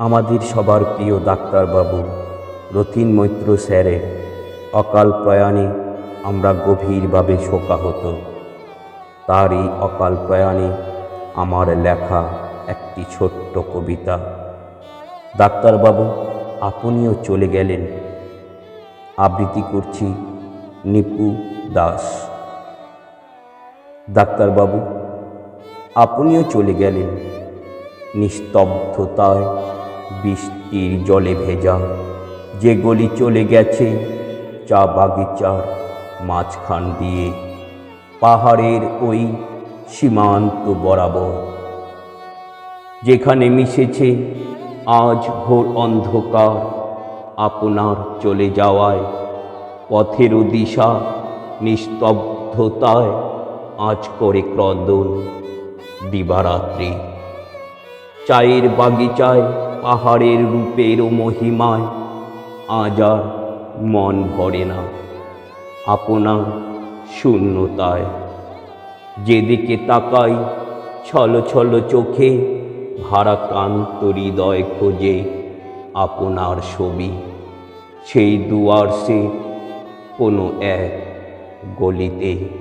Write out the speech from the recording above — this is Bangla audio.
আমাদের সবার প্রিয় ডাক্তারবাবু, রতিন মৈত্র স্যারের অকাল প্রয়াণে আমরা গভীরভাবে শোকাহত। তার এই অকাল প্রয়াণে আমার লেখা একটি ছোট্ট কবিতা। ডাক্তারবাবু, আপনিও চলে গেলেন। আবৃত্তি করছি নিপু দাস। ডাক্তারবাবু, আপনিও চলে গেলেন। নিস্তব্ধতায় বৃষ্টির জলে ভেজা। যে গলি চলে গেছে, চা বাগিচার মাঝখান দিয়ে। পাহাড়ের ওই সীমান্ত বরাবর। যেখানে মিশেছে আজ ভোর অন্ধকার আপনার চলে যাওয়ায়। পথের দিশা নিস্তব্ধতায় আজ করে ক্রন্দন দিবারাত্রি। চায়ের বাগিচায় পাহাড়ের রূপের মহিমায় আজ আর মন ভরে না। আপনার শূন্যতায় যেদিকে তাকাই, ছল ছল চোখে ভারাক্রান্ত হৃদয় খোঁজে আপনার ছবি। সেই দুয়ার সে কোনো এক গলিতে